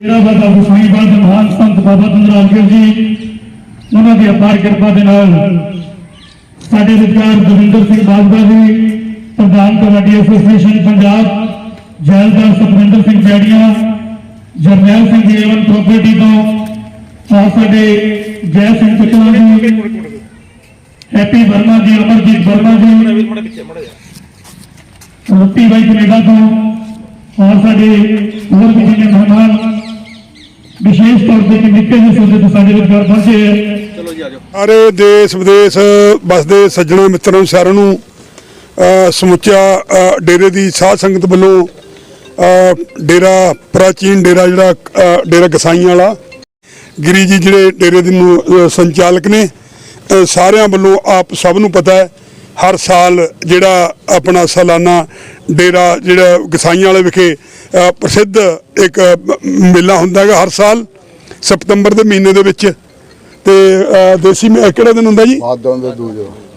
ਮੇਰਾ ਬਾਬਾ ਗੁਸਾਈ ਬਾਦ ਮਹਾਨ ਸੰਤ ਬਾਬਾ ਤੰਦਰਾਜਗਰ ਜੀ, ਉਹਨਾਂ ਦੀ ਅਪਾਰ ਕਿਰਪਾ ਦੇ ਨਾਲ ਸਾਡੇ ਵਿਚਾਰ ਦਵਿੰਦਰ ਸਿੰਘ ਬਾਜਵਾ ਜੀ, ਪ੍ਰਧਾਨ kabaddi association Punjab, Zaildar Sukhwinder Singh Bairian, Jarnail Singh ji A one property ਤੋਂ ਔਰ ਸਾਡੇ ਜੈ ਸਿੰਘ ਚਕਲਾ ਜੀ, ਹੈਪੀ ਵਰਮਾ ਜੀ, ਅਮਰਜੀਤ ਵਰਮਾ ਜੀ, ਰੋਟੀ ਬਾਈ ਕੈਨੇਡਾ ਤੋਂ, ਔਰ ਸਾਡੇ ਹੋਰ ਵੀ ਜਿਹੜੇ ਮਹਿਮਾਨ ਵਿਸ਼ੇਸ਼ ਤੌਰ ਤੇ ਕਿ ਨਿੱਕੇ ਜਿਹੇ ਸੋਦੇ ਤੋਂ ਸਾਡੇ ਵਿਚਾਰ ਪਹੁੰਚੇ ਹੈ ਸਾਰੇ ਦੇਸ਼ ਵਿਦੇਸ਼ ਬਸਦੇ ਸੱਜਣਾ ਮਿੱਤਰਾਂ ਨੂੰ ਸਾਰਿਆਂ ਨੂੰ ਸਮੁੱਚਾ ਡੇਰੇ ਦੀ ਸਾਧ ਸੰਗਤ ਵੱਲੋਂ ਡੇਰਾ ਪ੍ਰਾਚੀਨ ਡੇਰਾ ਜਿਹੜਾ ਡੇਰਾ ਗਸਾਈਆਂ ਵਾਲਾ ਗਿਰੀ ਜੀ ਜਿਹੜੇ ਡੇਰੇ ਦੇ ਸੰਚਾਲਕ ਨੇ ਸਾਰਿਆਂ ਵੱਲੋਂ ਆਪ ਸਭ ਨੂੰ ਪਤਾ ਹੈ ਹਰ ਸਾਲ ਜਿਹੜਾ ਆਪਣਾ ਸਾਲਾਨਾ ਡੇਰਾ ਜਿਹੜਾ ਗਸਾਈਆਂ ਵਾਲੇ ਵਿਖੇ ਪ੍ਰਸਿੱਧ ਇੱਕ ਮੇਲਾ ਹੁੰਦਾ ਹੈਗਾ ਹਰ ਸਾਲ ਸਤੰਬਰ ਦੇ ਮਹੀਨੇ ਦੇ ਵਿੱਚ। ਤੇ ਦੇਸੀ ਕਿਹੜਾ ਦਿਨ ਹੁੰਦਾ ਜੀ? ਆਦੋਂ ਦੇ ਦੂਜ।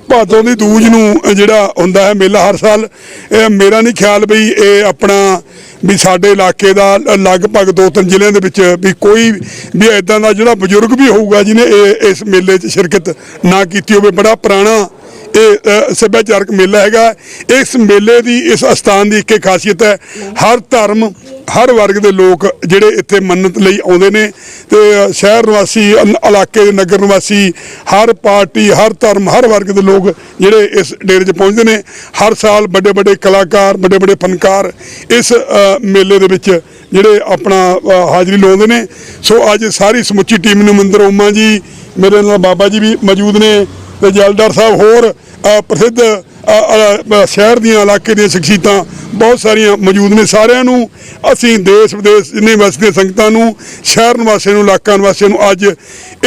ਭਾਦੋਂ ਦੀ ਦੂਜ ਨੂੰ ਜਿਹੜਾ ਹੁੰਦਾ ਹੈ ਮੇਲਾ ਹਰ ਸਾਲ। ਇਹ ਮੇਰਾ ਨਹੀਂ ਖਿਆਲ ਵੀ ਇਹ ਆਪਣਾ ਵੀ ਸਾਡੇ ਇਲਾਕੇ ਦਾ ਲਗਭਗ ਦੋ ਤਿੰਨ ਜ਼ਿਲ੍ਹਿਆਂ ਦੇ ਵਿੱਚ ਵੀ ਕੋਈ ਵੀ ਇਦਾਂ ਦਾ ਜਿਹੜਾ ਬਜ਼ੁਰਗ ਵੀ ਹੋਊਗਾ ਜਿਹਨੇ ਇਸ ਮੇਲੇ 'ਚ ਸ਼ਿਰਕਤ ਨਾ ਕੀਤੀ ਹੋਵੇ। ਬੜਾ ਪੁਰਾਣਾ ਇਹ ਸੱਭਿਆਚਾਰਕ ਮੇਲਾ ਹੈਗਾ। ਇਸ ਮੇਲੇ ਦੀ, ਇਸ ਅਸਥਾਨ ਦੀ ਇੱਕ ਹੀ ਖਾਸੀਅਤ ਹੈ, ਹਰ ਧਰਮ, ਹਰ ਵਰਗ ਦੇ ਲੋਕ ਜਿਹੜੇ ਇੱਥੇ ਮੰਨਤ ਲਈ ਆਉਂਦੇ ਨੇ। ਤੇ ਸ਼ਹਿਰ ਨਿਵਾਸੀ ਇਲਾਕੇ ਦੇ ਨਗਰ ਨਿਵਾਸੀ, ਹਰ ਪਾਰਟੀ, ਹਰ ਧਰਮ, ਹਰ ਵਰਗ ਦੇ ਲੋਕ ਜਿਹੜੇ ਇਸ ਡੇਰੇ 'ਚ ਪਹੁੰਚਦੇ ਨੇ। ਹਰ ਸਾਲ ਵੱਡੇ ਵੱਡੇ ਕਲਾਕਾਰ ਵੱਡੇ ਵੱਡੇ ਫਨਕਾਰ ਇਸ ਮੇਲੇ ਦੇ ਵਿੱਚ ਜਿਹੜੇ ਆਪਣਾ ਹਾਜ਼ਰੀ ਲਾਉਂਦੇ ਨੇ। ਸੋ ਅੱਜ ਸਾਰੀ ਸਮੁੱਚੀ ਟੀਮ ਨੂੰ ਮੰਦਰ ਓਮਾ ਜੀ, ਮੇਰੇ ਨਾਲ ਬਾਬਾ ਜੀ ਵੀ ਮੌਜੂਦ ਨੇ। ਤੇ ਜਲਦਾਰ ਸਾਹਿਬ ਹੋਰ ਪ੍ਰਸਿੱਧ ਸ਼ਹਿਰ ਦੀਆਂ ਇਲਾਕੇ ਦੀਆਂ ਸ਼ਖਸੀਅਤਾਂ ਬਹੁਤ ਸਾਰੀਆਂ ਮੌਜੂਦ ਨੇ। ਸਾਰਿਆਂ ਨੂੰ ਅਸੀਂ ਦੇਸ਼ ਵਿਦੇਸ਼ ਜਿੰਨੇ ਵਸਦੀਆਂ ਸੰਗਤਾਂ ਨੂੰ ਸ਼ਹਿਰ ਨਿਵਾਸੀਆਂ ਨੂੰ ਇਲਾਕਾ ਨਿਵਾਸੀਆਂ ਨੂੰ ਅੱਜ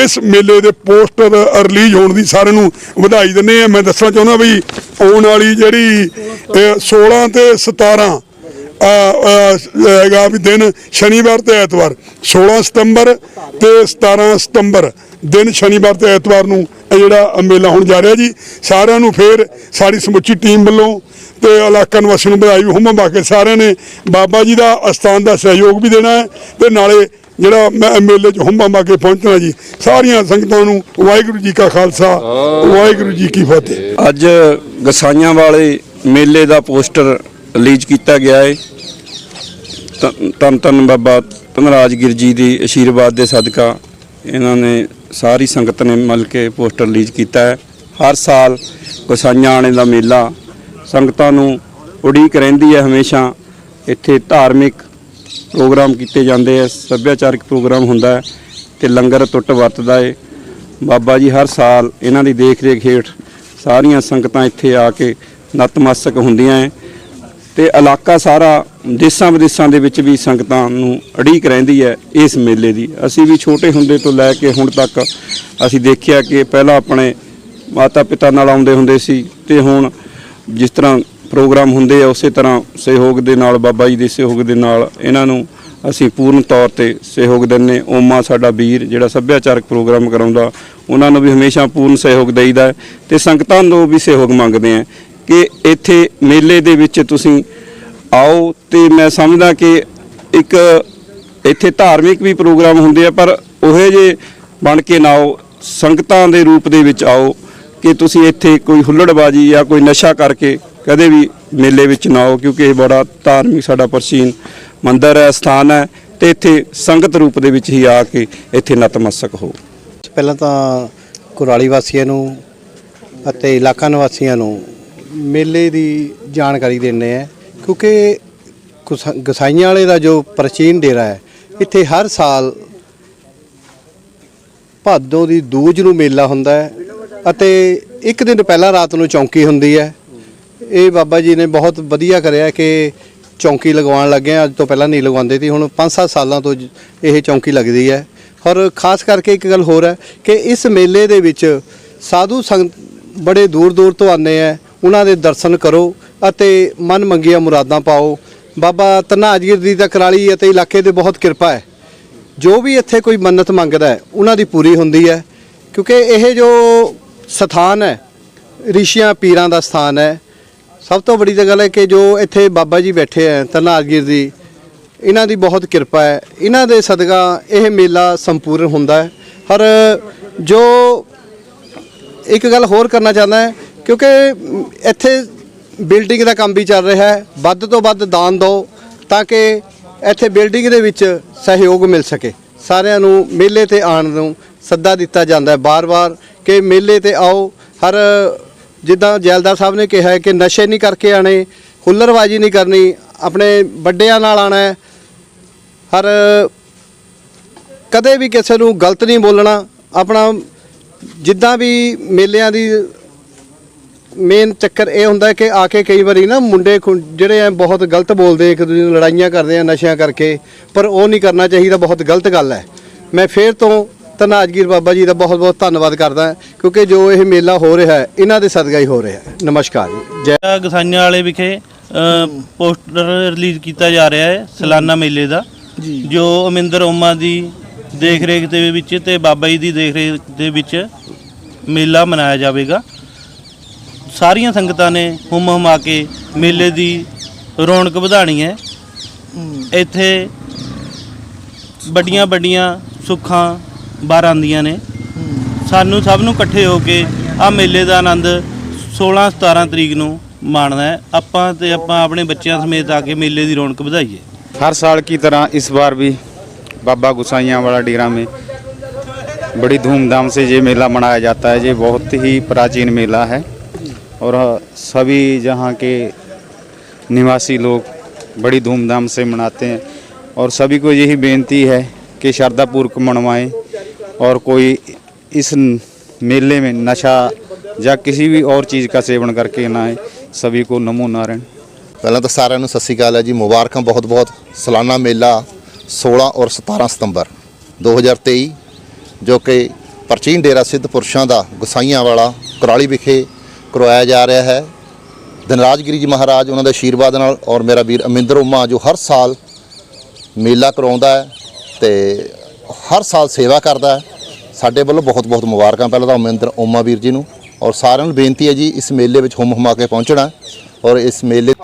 ਇਸ ਮੇਲੇ ਦੇ ਪੋਸਟਰ ਰਿਲੀਜ਼ ਹੋਣ ਦੀ ਸਾਰਿਆਂ ਨੂੰ ਵਧਾਈ ਦਿੰਦੇ ਆ ਮੈਂ ਦੱਸਣਾ ਚਾਹੁੰਦਾ ਵੀ ਆਉਣ ਵਾਲੀ ਜਿਹੜੀ ਅ, 16 ਤੇ 17 ਹੈਗਾ ਵੀ ਦਿਨ ਸ਼ਨੀਵਾਰ ਤੇ ਐਤਵਾਰ 16 ਸਤੰਬਰ ਤੇ 17 ਸਤੰਬਰ ਦਿਨ ਸ਼ਨੀਵਾਰ ਤੇ ਐਤਵਾਰ ਨੂੰ ਜਿਹੜਾ ਮੇਲਾ ਹੋਣ ਜਾ ਰਿਹਾ ਜੀ ਸਾਰਿਆਂ ਨੂੰ ਫੇਰ ਸਾਡੀ ਸਮੁੱਚੀ ਟੀਮ ਵੱਲੋਂ ਤੇ ਇਲਾਕਾ ਨਿਵਾਸੀਆਂ ਨੂੰ ਵਧਾਈ ਹੁਮ ਬਾਕੇ ਸਾਰਿਆਂ ਨੇ ਬਾਬਾ ਜੀ ਦਾ ਅਸਥਾਨ ਦਾ ਸਹਿਯੋਗ ਵੀ ਦੇਣਾ ਹੈ ਤੇ ਨਾਲੇ ਜਿਹੜਾ ਮੈਂ ਮੇਲੇ 'ਚ ਹੁੰਮਾ ਮਾ ਕੇ ਪਹੁੰਚਣਾ ਜੀ ਸਾਰੀਆਂ ਸੰਗਤਾਂ ਨੂੰ ਵਾਹਿਗੁਰੂ ਜੀ ਕਾ ਖਾਲਸਾ ਵਾਹਿਗੁਰੂ ਜੀ ਕੀ ਫਤਿਹ। ਅੱਜ ਗਸਾਈਆਂ ਵਾਲੇ ਮੇਲੇ ਦਾ ਪੋਸਟਰ ਰਿਲੀਜ਼ ਕੀਤਾ ਗਿਆ ਹੈ ਧੰਨ- ਧੰਨ ਧੰਨ ਬਾਬਾ ਧਨਰਾਜਗਿਰ ਜੀ ਦੀ ਆਸ਼ੀਰਵਾਦ ਦੇ ਸਦਕਾ ਇਹਨਾਂ ਨੇ ਸਾਰੀ ਸੰਗਤ ਨੇ ਮਿਲ ਕੇ ਪੋਸਟਰ ਰਿਲੀਜ਼ ਕੀਤਾ ਹੈ। ਹਰ ਸਾਲ ਗਸਾਈਆਂ ਆਣੇ ਦਾ ਮੇਲਾ ਸੰਗਤਾਂ ਨੂੰ ਉਡੀਕ ਰਹਿੰਦੀ ਹੈ ਹਮੇਸ਼ਾ। ਇੱਥੇ ਧਾਰਮਿਕ ਪ੍ਰੋਗਰਾਮ ਕੀਤੇ ਜਾਂਦੇ ਆ ਸੱਭਿਆਚਾਰਕ ਪ੍ਰੋਗਰਾਮ ਹੁੰਦਾ ਹੈ ਤੇ ਲੰਗਰ ਟੁੱਟ ਵਰਤਦਾ ਏ। ਬਾਬਾ ਜੀ ਹਰ ਸਾਲ ਇਹਨਾਂ ਦੀ ਦੇਖ ਰੇਖ ਹੇਠ ਸਾਰੀਆਂ ਸੰਗਤਾਂ ਇੱਥੇ ਆ ਕੇ ਨਤਮਸਤਕ ਹੁੰਦੀਆਂ ਹੈ। ਤੇ ਇਲਾਕਾ ਸਾਰਾ ਦੇਸਾਂ ਵਿਦੇਸਾਂ ਦੇ ਵਿੱਚ ਵੀ ਸੰਗਤਾਂ ਨੂੰ ਅੜੀਕ ਰਹਿੰਦੀ ਹੈ ਇਸ ਮੇਲੇ ਦੀ। ਅਸੀਂ ਵੀ ਛੋਟੇ ਹੁੰਦੇ ਤੋਂ ਲੈ ਕੇ ਹੁਣ ਤੱਕ ਅਸੀਂ ਦੇਖਿਆ ਕਿ ਪਹਿਲਾਂ ਆਪਣੇ ਮਾਤਾ ਪਿਤਾ ਨਾਲ ਆਉਂਦੇ ਹੁੰਦੇ ਸੀ ਤੇ ਹੁਣ ਜਿਸ ਤਰ੍ਹਾਂ ਪ੍ਰੋਗਰਾਮ ਹੁੰਦੇ ਆ, ਉਸੇ ਤਰ੍ਹਾਂ ਸਹਿਯੋਗ ਦੇ ਨਾਲ, ਬਾਬਾ ਜੀ ਦੇ ਸਹਿਯੋਗ ਦੇ ਨਾਲ ਇਹਨਾਂ ਨੂੰ ਅਸੀਂ ਪੂਰਨ ਤੌਰ ਤੇ ਸਹਿਯੋਗ ਦਿੰਨੇ ਓਮਾ ਸਾਡਾ ਵੀਰ ਜਿਹੜਾ ਸੱਭਿਆਚਾਰਕ ਪ੍ਰੋਗਰਾਮ ਕਰਾਉਂਦਾ, ਉਹਨਾਂ ਨੂੰ ਵੀ ਹਮੇਸ਼ਾ ਪੂਰਨ ਸਹਿਯੋਗ ਦੇਈਦਾ ਹੈ ਤੇ ਸੰਗਤਾਂ ਨੂੰ ਵੀ ਸਹਿਯੋਗ ਮੰਗਦੇ ਆ ਕਿ ਇੱਥੇ ਮੇਲੇ ਦੇ ਵਿੱਚ ਤੁਸੀਂ ਆਓ ਤੇ ਮੈਂ ਸਮਝਦਾ ਕਿ ਇੱਕ ਇੱਥੇ ਧਾਰਮਿਕ ਵੀ ਪ੍ਰੋਗਰਾਮ ਹੁੰਦੇ ਆ, ਪਰ ਉਹੇ ਜੇ ਬਣ ਕੇ ਨਾ ਆਓ, ਸੰਗਤਾਂ ਦੇ ਰੂਪ ਦੇ ਵਿੱਚ ਆਓ, ਕਿ ਤੁਸੀਂ ਇੱਥੇ ਕੋਈ ਹੁੱਲੜਬਾਜੀ ਜਾਂ ਕੋਈ ਨਸ਼ਾ ਕਰਕੇ ਕਦੇ ਵੀ ਮੇਲੇ ਵਿੱਚ ਨਾ ਆਓ, ਕਿਉਂਕਿ ਇਹ ਬੜਾ ਧਾਰਮਿਕ ਸਾਡਾ ਪ੍ਰਾਚੀਨ ਮੰਦਿਰ ਹੈ, ਸਥਾਨ ਹੈ, ਤੇ ਇੱਥੇ ਸੰਗਤ ਰੂਪ ਦੇ ਵਿੱਚ ਹੀ ਆ ਕੇ ਇੱਥੇ ਨਤਮਸਤਕ ਹੋ। ਪਹਿਲਾਂ ਤਾਂ ਕੁਰਾਲੀ ਵਾਸੀਆਂ ਨੂੰ ਅਤੇ ਇਲਾਕਾ ਨਿਵਾਸੀਆਂ ਨੂੰ ਮੇਲੇ ਦੀ ਜਾਣਕਾਰੀ ਦਿੰਦੇ ਆ, ਕਿਉਂਕਿ ਗੁਸਾ- ਗਸਾਈਆਂ ਵਾਲੇ ਦਾ ਜੋ ਪ੍ਰਾਚੀਨ ਡੇਰਾ ਹੈ, ਇੱਥੇ ਹਰ ਸਾਲ ਭਾਦੋਂ ਦੀ ਦੂਜ ਨੂੰ ਮੇਲਾ ਹੁੰਦਾ ਹੈ ਅਤੇ ਇੱਕ ਦਿਨ ਪਹਿਲਾਂ ਰਾਤ ਨੂੰ ਚੌਂਕੀ ਹੁੰਦੀ ਹੈ। ਇਹ ਬਾਬਾ ਜੀ ਨੇ ਬਹੁਤ ਵਧੀਆ ਕਰਿਆ ਕਿ ਚੌਂਕੀ ਲਗਵਾਉਣ ਲੱਗੇ ਆ, ਅੱਜ ਤੋਂ ਪਹਿਲਾਂ ਨਹੀਂ ਲਗਵਾਉਂਦੇ ਸੀ, ਹੁਣ 5-7 ਸਾਲਾਂ ਤੋਂ ਇਹ ਚੌਂਕੀ ਲੱਗਦੀ ਹੈ। ਔਰ ਖਾਸ ਕਰਕੇ ਇੱਕ ਗੱਲ ਹੋਰ ਹੈ ਕਿ ਇਸ ਮੇਲੇ ਦੇ ਵਿੱਚ ਸਾਧੂ ਸੰਗਤ ਬੜੇ ਦੂਰ ਦੂਰ ਤੋਂ ਆਉਂਦੇ ਆ ਉਹਨਾਂ ਦੇ ਦਰਸ਼ਨ ਕਰੋ ਅਤੇ ਮਨ ਮੰਗੀਆਂ ਮੁਰਾਦਾਂ ਪਾਓ। ਬਾਬਾ ਧਨਾਜਗੀਰ ਦੀ ਤਾਂ ਕਰਾਲੀ ਅਤੇ ਇਲਾਕੇ ਦੇ ਬਹੁਤ ਕਿਰਪਾ ਹੈ। ਜੋ ਵੀ ਇੱਥੇ ਕੋਈ ਮੰਨਤ ਮੰਗਦਾ ਹੈ, ਉਹਨਾਂ ਦੀ ਪੂਰੀ ਹੁੰਦੀ ਹੈ। ਕਿਉਂਕਿ ਇਹ ਜੋ ਸਥਾਨ ਹੈ, ਰਿਸ਼ੀਆਂ ਪੀਰਾਂ ਦਾ ਸਥਾਨ ਹੈ, ਸਭ ਤੋਂ ਵੱਡੀ ਤਾਂ ਗੱਲ ਹੈ ਕਿ ਜੋ ਇੱਥੇ ਬਾਬਾ ਜੀ ਬੈਠੇ ਹੈ ਧਨਾਜਗੀਰ ਦੀ, ਇਹਨਾਂ ਦੀ ਬਹੁਤ ਕਿਰਪਾ ਹੈ। ਇਹਨਾਂ ਦੇ ਸਦਕਾ ਇਹ ਮੇਲਾ ਸੰਪੂਰਨ ਹੁੰਦਾ ਹੈ। ਪਰ ਜੋ ਇੱਕ ਗੱਲ ਹੋਰ ਕਰਨਾ ਚਾਹੁੰਦਾ ਹੈ ਕਿਉਂਕਿ ਇੱਥੇ ਬਿਲਡਿੰਗ ਦਾ ਕੰਮ ਵੀ ਚੱਲ ਰਿਹਾ ਹੈ। ਵੱਧ ਤੋਂ ਵੱਧ ਦਾਨ ਦਿਓ ਤਾਂ ਕਿ ਇੱਥੇ ਬਿਲਡਿੰਗ ਦੇ ਵਿੱਚ ਸਹਿਯੋਗ ਮਿਲ ਸਕੇ। ਸਾਰਿਆਂ ਨੂੰ ਮੇਲੇ ਤੇ ਆਉਣ ਨੂੰ ਸੱਦਾ ਦਿੱਤਾ ਜਾਂਦਾ ਹੈ ਬਾਰ-ਬਾਰ ਕਿ ਮੇਲੇ ਤੇ ਆਓ। ਹਰ ਜਿੱਦਾਂ ਜੈਲਦਾਰ ਸਾਹਿਬ ਨੇ ਕਿਹਾ ਹੈ ਕਿ ਨਸ਼ੇ ਨਹੀਂ ਕਰਕੇ ਆਣੇ ਹੁੱਲਰਬਾਜ਼ੀ ਨਹੀਂ ਕਰਨੀ, ਆਪਣੇ ਵੱਡਿਆਂ ਨਾਲ ਆਣਾ ਹੈ। ਹਰ ਕਦੇ ਵੀ ਕਿਸੇ ਨੂੰ ਗਲਤ ਨਹੀਂ ਬੋਲਣਾ। ਆਪਣਾ ਜਿੱਦਾਂ ਵੀ ਮੇਲਿਆਂ ਦੀ ਮੇਨ ਚੱਕਰ ਇਹ ਹੁੰਦਾ ਹੈ ਕਿ ਆ ਕੇ ਕਈ ਵਾਰੀ ਨਾ ਮੁੰਡੇ ਖੁੰ- ਜਿਹੜੇ ਆ ਬਹੁਤ ਗਲਤ ਬੋਲਦੇ ਇੱਕ ਦੂਜੇ ਨੂੰ ਲੜਾਈਆਂ ਕਰਦੇ ਆ ਨਸ਼ਿਆਂ ਕਰਕੇ ਪਰ ਉਹ ਨਹੀਂ ਕਰਨਾ ਚਾਹੀਦਾ ਬਹੁਤ ਗਲਤ ਗੱਲ ਹੈ। ਮੈਂ ਫੇਰ ਤੋਂ ਧੰਨਾਜਗੀਰ ਬਾਬਾ ਜੀ ਦਾ ਬਹੁਤ ਬਹੁਤ ਧੰਨਵਾਦ ਕਰਦਾ ਕਿਉਂਕਿ ਜੋ ਇਹ ਮੇਲਾ ਹੋ ਰਿਹਾ ਹੈ ਇਹਨਾਂ ਦੇ ਸਦਕਾ ਹੀ ਹੋ ਰਿਹਾ ਹੈ। ਨਮਸਕਾਰ ਜੀ। ਜੈ ਗਸਾਈਆਂ ਵਾਲੇ ਵਿਖੇ ਪੋਸਟਰ ਰਿਲੀਜ਼ ਕੀਤਾ ਜਾ ਰਿਹਾ ਹੈ ਸਾਲਾਨਾ ਮੇਲੇ ਦਾ। ਜੋ। ਅਮਿੰਦਰ ਓਮਾ ਦੀ ਦੇਖ ਰੇਖ ਦੇ ਵਿੱਚ ਤੇ ਬਾਬਾ ਜੀ ਦੀ ਦੇਖ ਰੇਖ ਦੇ ਵਿੱਚ ਮੇਲਾ ਮਨਾਇਆ ਜਾਵੇਗਾ। ਸਾਰੀਆਂ ਸੰਗਤਾਂ ਨੇ ਹੁਮ ਹੁਮਾ ਕੇ ਮੇਲੇ ਦੀ ਰੌਣਕ ਵਧਾਣੀ ਹੈ ਇੱਥੇ ਵੱਡੀਆਂ ਵੱਡੀਆਂ ਸੁੱਖਾਂ ਬਾਹਰ ਆਉਂਦੀਆਂ ਨੇ ਸਾਨੂੰ ਸਭ ਨੂੰ ਇਕੱਠੇ ਹੋ ਕੇ ਆ ਮੇਲੇ ਦਾ ਆਨੰਦ 16 17 ਤਰੀਕ ਨੂੰ ਮਾਣਨਾ ਹੈ ਆਪਾਂ ਤੇ ਆਪਾਂ ਆਪਣੇ ਬੱਚਿਆਂ ਸਮੇਤ ਆ ਕੇ ਮੇਲੇ ਦੀ ਰੌਣਕ ਵਧਾਈਏ हर साल की तरह इस बार भी बाबा गुसाइयाँ वाला डेरा में बड़ी धूमधाम से ये मेला मनाया जाता है ये बहुत ही प्राचीन मेला है और सभी जहाँ के निवासी लोग बड़ी धूमधाम से मनाते हैं और सभी को यही बेनती है कि श्रद्धापूर्वक मनवाएं और कोई इस मेले में नशा या किसी भी और चीज़ का सेवन करके ना आए सभी को नमो नारायण ਪਹਿਲਾਂ ਤਾਂ ਸਾਰਿਆਂ ਨੂੰ ਸਤਿ ਸ਼੍ਰੀ ਅਕਾਲ ਹੈ ਜੀ ਮੁਬਾਰਕਾਂ ਬਹੁਤ ਬਹੁਤ ਸਾਲਾਨਾ ਮੇਲਾ 16 ਔਰ 17 ਸਤੰਬਰ 2023 ਜੋ ਕਿ ਪ੍ਰਾਚੀਨ ਡੇਰਾ ਸਿੱਧ ਪੁਰਸ਼ਾਂ ਦਾ ਗੁਸਾਈਆਂ ਵਾਲਾ ਕੁਰਾਲੀ ਵਿਖੇ ਕਰਵਾਇਆ ਜਾ ਰਿਹਾ ਹੈ। ਧਨਰਾਜਗਿਰੀ ਜੀ ਮਹਾਰਾਜ, ਉਹਨਾਂ ਦੇ ਆਸ਼ੀਰਵਾਦ ਨਾਲ ਔਰ ਮੇਰਾ ਵੀਰ ਅਮਿੰਦਰ ਉਮਾ ਜੋ ਹਰ ਸਾਲ ਮੇਲਾ ਕਰਵਾਉਂਦਾ ਹੈ ਤੇ ਹਰ ਸਾਲ ਸੇਵਾ ਕਰਦਾ ਹੈ। ਸਾਡੇ ਵੱਲੋਂ ਬਹੁਤ ਬਹੁਤ ਮੁਬਾਰਕਾਂ ਪਹਿਲਾਂ ਤਾਂ ਅਮਿੰਦਰ ਉਮਾ ਵੀਰ ਜੀ ਨੂੰ ਔਰ ਸਾਰਿਆਂ ਨੂੰ ਬੇਨਤੀ ਹੈ ਜੀ, ਇਸ ਮੇਲੇ ਵਿੱਚ ਹੁਮ ਹੁਮਾ ਕੇ ਪਹੁੰਚਣਾ ਔਰ ਇਸ ਮੇਲੇ